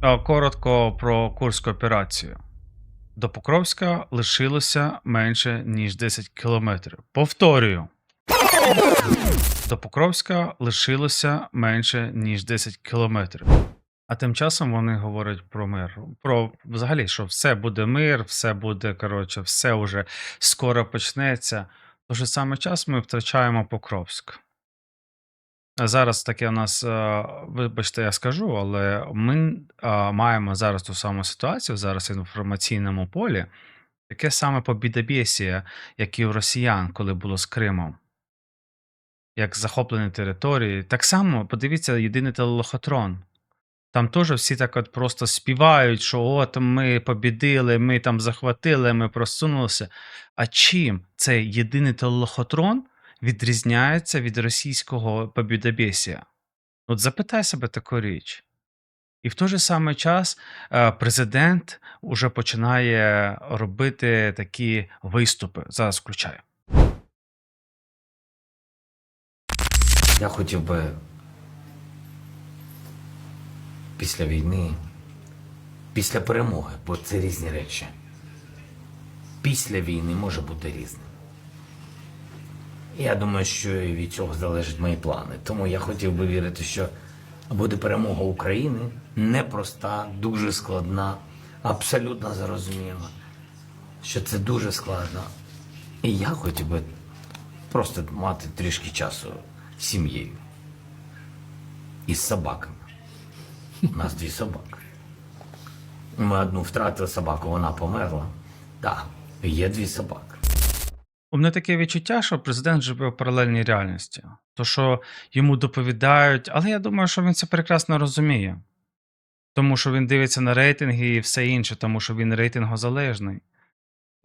Коротко про Курську операцію. До Покровська лишилося менше ніж 10 кілометрів. Повторюю. До Покровська лишилося менше ніж 10 кілометрів. А тим часом вони говорять про мир. Про взагалі, що все буде мир, все буде, коротше, все вже скоро почнеться. Же самий час ми втрачаємо Покровськ. Зараз таке у нас, е, вибачте, я скажу, але ми маємо зараз ту саму ситуацію, зараз в інформаційному полі, таке саме побідобєсія, як і у росіян, коли було з Кримом, як захоплені території. Так само, подивіться, єдиний телелохотрон. Там теж всі так от просто співають, що от ми побідили, ми там захватили, ми просунулися. А чим цей єдиний телелохотрон відрізняється від російського побідобєсія? От запитай себе таку річ. І в той же самий час е, президент уже починає робити такі виступи. Зараз включаю. Я хотів би після війни, після перемоги, бо це різні речі. Після війни може бути різним. Я думаю, що від цього залежать мої плани. Тому я хотів би вірити, що буде перемога України непроста, дуже складна, абсолютно зрозуміла, що це дуже складно. І я хотів би просто мати трішки часу з сім'єю і з собаками. У нас дві собаки. Ми одну втратили собаку, вона померла. Так, є дві собаки. У мене таке відчуття, що президент живе в паралельній реальності. То, що йому доповідають, але я думаю, що він це прекрасно розуміє. Тому що він дивиться на рейтинги і все інше, тому що він рейтингозалежний.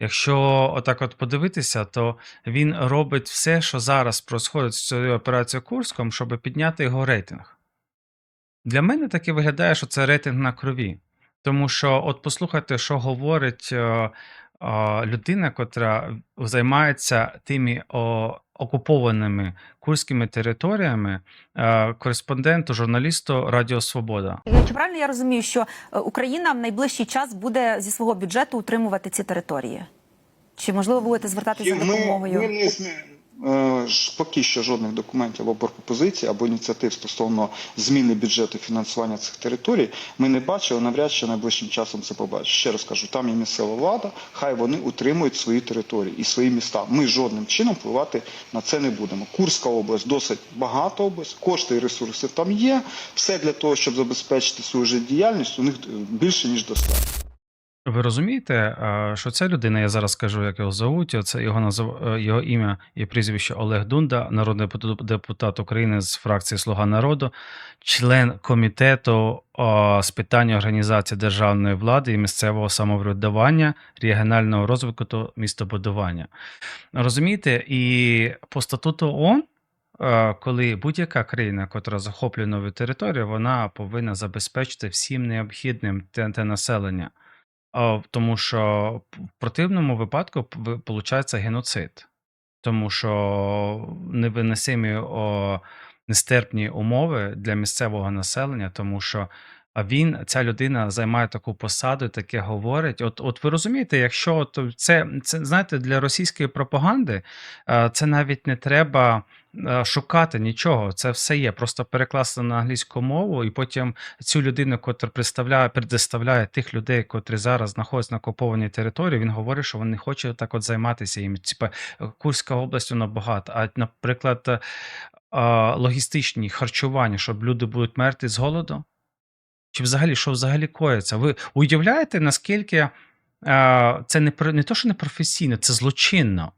Якщо отак от подивитися, то він робить все, що зараз происходить з цією операцією Курском, щоб підняти його рейтинг. Для мене таке виглядає, що це рейтинг на крові. Тому що, от послухайте, що говорить е, е, людина, котра займається тими о, окупованими курськими територіями, о, кореспонденту, журналісту Радіо Свобода. Чи правильно я розумію, що е, Україна в найближчий час буде зі свого бюджету утримувати ці території? Чи можливо будете звертатися за допомогою? ми не змі- е, ж поки що жодних документів або пропозицій, або ініціатив стосовно зміни бюджету фінансування цих територій ми не бачили, навряд чи найближчим часом це побачимо. Ще раз кажу, там є місцева влада, хай вони утримують свої території і свої міста. Ми жодним чином впливати на це не будемо. Курська область досить багата область, кошти і ресурси там є. Все для того, щоб забезпечити свою життєдіяльність, у них е, більше ніж достатньо. Ви розумієте, е, що ця людина, я зараз скажу, як його зовуть, це його назив... е, його ім'я і прізвище Олег Дунда, народний депу- депутат України з фракції Слуга народу, член комітету з питань організації державної влади і місцевого самоврядування, регіонального розвитку та містобудування. Розумієте, і по статуту ООН, е, коли будь-яка країна, яка захоплює нову територію, вона повинна забезпечити всім необхідним те, те населення. А, Тому що в противному випадку виходить геноцид, тому що невиносимі о, нестерпні умови для місцевого населення, тому що а він, ця людина займає таку посаду, таке говорить. От, от ви розумієте, якщо от це, це знаєте, для російської пропаганди е, це навіть не треба е, шукати нічого. Це все є. Просто перекласти на англійську мову, і потім цю людину, котра представляє, предоставляє тих людей, котрі зараз знаходяться на окупованій території, він говорить, що він не так от займатися їм. Типа Курська область вона багата. А, наприклад, е, логістичні харчування, щоб люди будуть мерти з голоду. Чи взагалі, що взагалі коїться? Ви уявляєте, наскільки е, це не, не то, що не професійно, це злочинно.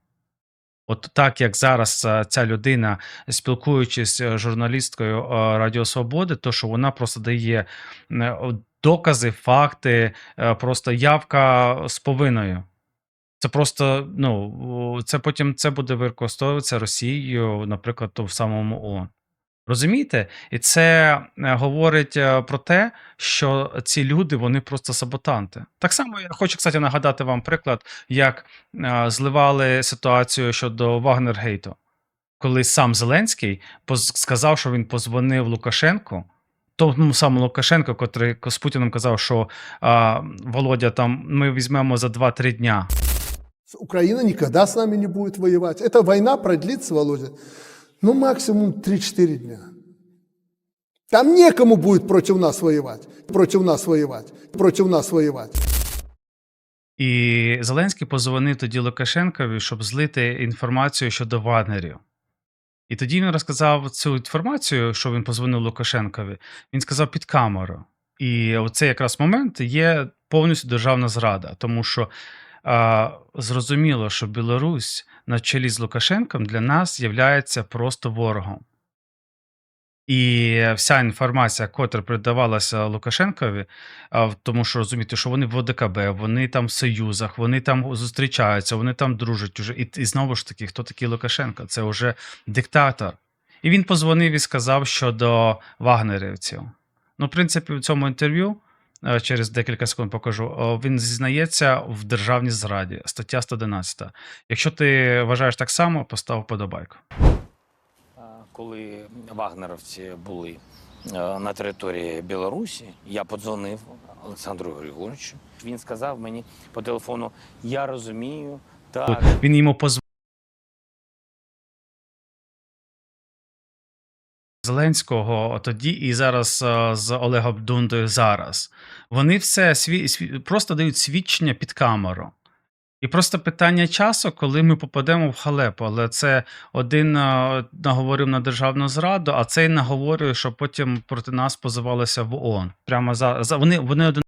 От так як зараз е, ця людина, спілкуючись з журналісткою е, Радіо Свободи, то що вона просто дає е, докази, факти, е, просто явка з повинною. Це просто, ну, це потім це буде використовуватися Росією, наприклад, в самому ООН. Розумієте? І це е, говорить е, про те, що ці люди вони просто саботанти. Так само я хочу, кстати, нагадати вам приклад, як е, зливали ситуацію щодо Вагнергейту, коли сам Зеленський сказав, що він позвонив Лукашенку тому самому Лукашенко, котрий з Путіним казав, що а, Володя, там ми візьмемо за 2-3 дня. Украина никогда с нами не будет воевать. Эта война продлится, Володя, ну максимум 3-4 дня. Там некому будет против нас воевать, против нас воевать, против нас воевать. І Зеленський позвонив тоді Лукашенкові, щоб злити інформацію щодо Вагнерів. І тоді він розказав цю інформацію, що він позвонив Лукашенкові. Він сказав під камеру. І оцей якраз момент є повністю державна зрада, тому що а, зрозуміло, що Білорусь на чолі з Лукашенком для нас є просто ворогом. І вся інформація, котра передавалася Лукашенкові, тому що розумієте, що вони в ОДКБ, вони там в союзах, вони там зустрічаються, вони там дружать уже. І, і знову ж таки, хто такий Лукашенко? Це вже диктатор. І він позвонив і сказав щодо вагнерівців. Ну, в принципі, в цьому інтерв'ю через декілька секунд покажу. Він зізнається в державній зраді, стаття 111. Якщо ти вважаєш так само, постав вподобайку. Коли вагнеровці були е, на території Білорусі, я подзвонив Олександру Григоровичу. Він сказав мені по телефону: Я розумію, так. Він йому позвонив. Зеленського тоді і зараз е, з Олегом Дундою зараз. Вони все сві, сві, просто дають свідчення під камеру. І просто питання часу, коли ми попадемо в халепу. Але це один е, наговорив на державну зраду, а цей наговорює, що потім проти нас позивалися в ООН. Прямо за, за вони, вони один.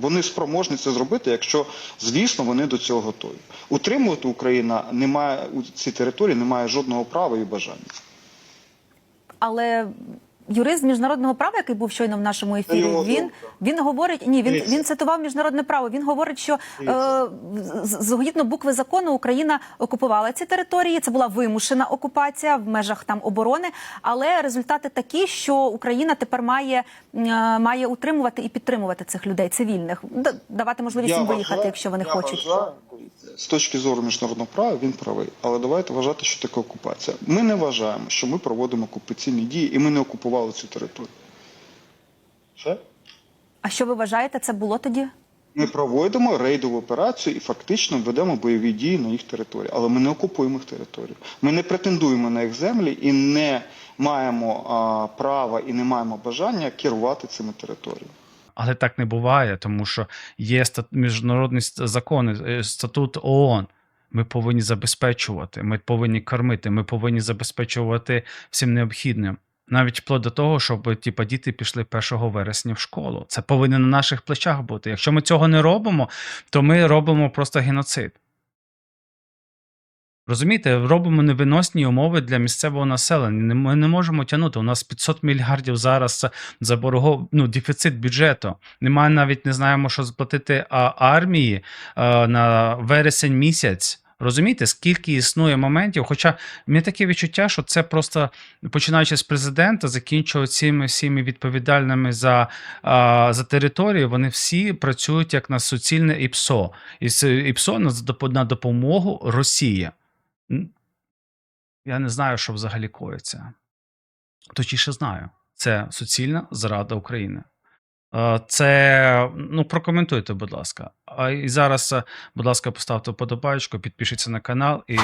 Вони спроможні це зробити, якщо, звісно, вони до цього готові. Утримувати Україна немає у цій території немає жодного права і бажання. Але юрист з міжнародного права, який був щойно в нашому ефірі, він, він говорить, ні, він, він цитував міжнародне право. Він говорить, що е, згідно букви закону Україна окупувала ці території. Це була вимушена окупація в межах там оборони. Але результати такі, що Україна тепер має, е, має утримувати і підтримувати цих людей цивільних, давати можливість їм виїхати, вважаю- якщо вони я хочуть. вважаю, з точки зору міжнародного права він правий. Але давайте вважати, що таке окупація. Ми не вважаємо, що ми проводимо окупаційні дії, і ми не окупували цю територію. Все? А що ви вважаєте, це було тоді? Ми проводимо рейдову операцію і фактично ведемо бойові дії на їх території. Але ми не окупуємо їх територію. Ми не претендуємо на їх землі і не маємо а, права і не маємо бажання керувати цими територіями. Але так не буває, тому що є стат... міжнародні закони, е, статут ООН. Ми повинні забезпечувати, ми повинні кормити, ми повинні забезпечувати всім необхідним. Навіть вплоть до того, щоб типа, діти пішли 1 вересня в школу. Це повинно на наших плечах бути. Якщо ми цього не робимо, то ми робимо просто геноцид. Розумієте, робимо невиносні умови для місцевого населення. Ми не можемо тягнути. У нас 500 мільярдів зараз за ну, дефіцит бюджету. Немає навіть не знаємо, що сплатити армії на вересень місяць. Розумієте, скільки існує моментів? Хоча мені таке відчуття, що це просто починаючи з президента, закінчуючи цими всіми відповідальними за, а, за територію, вони всі працюють як на суцільне ІПСО. ІПСО на допомогу Росії. Я не знаю, що взагалі коїться. Точніше знаю. Це суцільна зрада України. Це ну прокоментуйте, будь ласка. А і зараз, будь ласка, поставте вподобайку, підпишіться на канал і